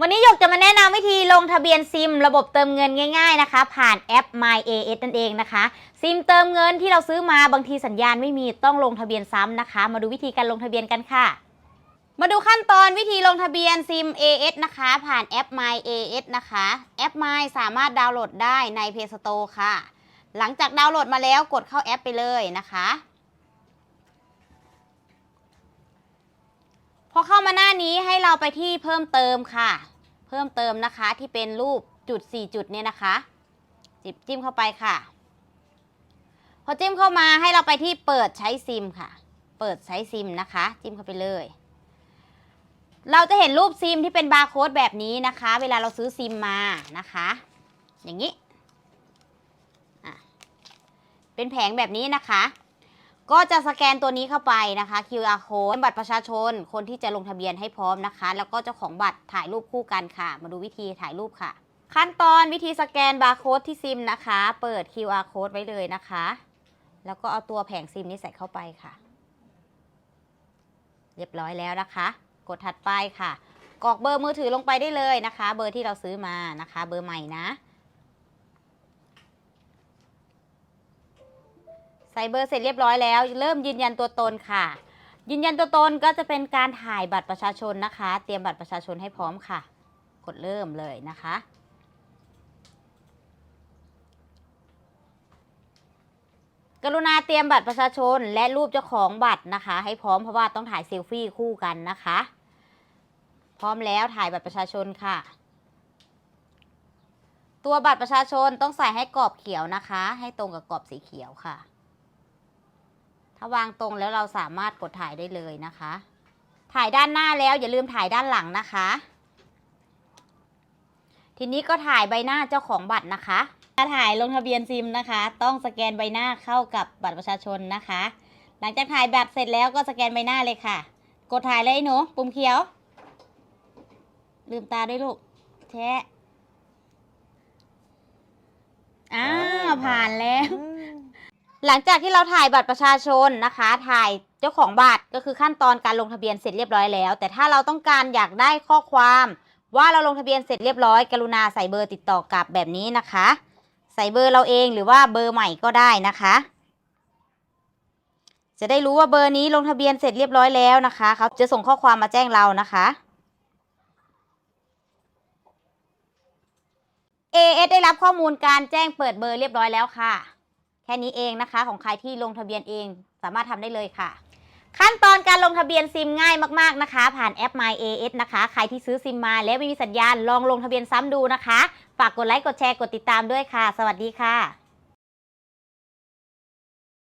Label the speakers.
Speaker 1: วันนี้หยกจะมาแนะนำวิธีลงทะเบียนซิม ระบบเติมเงินง่ายๆนะคะ ผ่านแอป My AS นั่นเองนะคะ ซิมเติมเงินที่เราซื้อมาบางทีสัญญาณไม่มีต้องลงทะเบียนซ้ำนะคะ มาดูวิธีการลงทะเบียนกันค่ะ มาดูขั้นตอนวิธีลงทะเบียนซิม AS นะคะ ผ่านแอป My AS นะคะแอป My สามารถดาวน์โหลดได้ใน Play Store ค่ะ หลังจากดาวน์โหลดมาแล้วกดเข้าแอปไปเลยนะคะ พอเข้ามาหน้านี้ให้เราไปที่เพิ่มเติมค่ะ เพิ่มเติมนะคะที่เป็นรูปจุด 4 จุดเนี่ยนะคะจิบจิ้มเข้าไปค่ะ พอจิ้มเข้ามาให้เราไปที่เปิดใช้ซิมค่ะ เปิดใช้ซิมนะคะ จิ้มเข้าไปเลย เราจะเห็นรูปซิมที่เป็นบาร์โค้ดแบบนี้นะคะ เวลาเราซื้อซิมมานะคะ อย่างนี้เป็นแผงแบบนี้นะคะ ก็จะสแกนตัวนี้เข้าไปนะคะ QR code บัตรประชาชน คนที่จะลงทะเบียนให้พร้อมนะคะ แล้วก็เจ้าของบัตรถ่ายรูปคู่กันค่ะ มาดูวิธีถ่ายรูปค่ะ ขั้นตอนวิธีสแกนบาร์โค้ดที่ซิมนะคะ เปิด QR code ไว้เลยนะคะ แล้วก็เอาตัวแผงซิมนี้ใส่เข้าไปค่ะ เรียบร้อยแล้วนะคะ กดถัดไปค่ะกรอกเบอร์มือถือลงไปได้เลยนะคะ เบอร์ที่เราซื้อมานะคะ เบอร์ใหม่นะ ใส่เบอร์เสร็จเรียบร้อยแล้ว เริ่มยืนยันตัวตนค่ะ ยืนยันตัวตนก็จะเป็นการถ่ายบัตรประชาชนนะคะ เตรียมบัตรประชาชนให้พร้อมค่ะ กดเริ่มเลยนะคะกรุณาเตรียมบัตรประชาชนและรูปเจ้าของบัตรนะคะ ให้พร้อมเพราะว่าต้องถ่ายเซลฟี่คู่กันนะคะ พร้อมแล้วถ่ายบัตรประชาชนค่ะ ตัวบัตรประชาชนต้องใส่ให้กรอบเขียวนะคะ ให้ตรงกับกรอบสีเขียวค่ะ ถ้าวางตรงแล้วเราสามารถกดถ่ายได้เลยนะคะ ถ่ายด้านหน้าแล้วอย่าลืมถ่ายด้านหลังนะคะ ทีนี้ก็ถ่ายใบหน้าเจ้าของบัตรนะคะถ้าถ่ายลงทะเบียนซิมนะคะ ต้องสแกนใบหน้าเข้ากับบัตรประชาชนนะคะ หลังจากถ่ายบัตรเสร็จแล้วก็สแกนใบหน้าเลยค่ะ กดถ่ายเลยไอ้หนูปุ่มเขียว ลืมตาด้วยลูกแชะอ้าวผ่านแล้ว หลังจากที่เราถ่ายบัตรประชาชนนะคะ ถ่ายเจ้าของบัตรก็คือขั้นตอนการลงทะเบียนเสร็จเรียบร้อยแล้ว แต่ถ้าเราต้องการอยากได้ข้อความว่าเราลงทะเบียนเสร็จเรียบร้อย กรุณาใส่เบอร์ติดต่อกลับแบบนี้นะคะ ใส่เบอร์เราเองหรือว่าเบอร์ใหม่ก็ได้นะคะ จะได้รู้ว่าเบอร์นี้ลงทะเบียนเสร็จเรียบร้อยแล้วนะคะเขาจะส่งข้อความมาแจ้งเรานะคะ AS ได้รับข้อมูลการแจ้งเปิดเบอร์เรียบร้อยแล้วค่ะ แค่นี้เองนะคะ ของใครที่ลงทะเบียนเองสามารถทำได้เลยค่ะ ขั้นตอนการลงทะเบียนซิมง่ายมากๆนะคะ ผ่านแอป My AS นะคะ ใครที่ซื้อซิมมาแล้วไม่มีสัญญาณลองลงทะเบียนซ้ำดูนะคะ ฝากกดไลค์กดแชร์กดติดตามด้วยค่ะ สวัสดีค่ะ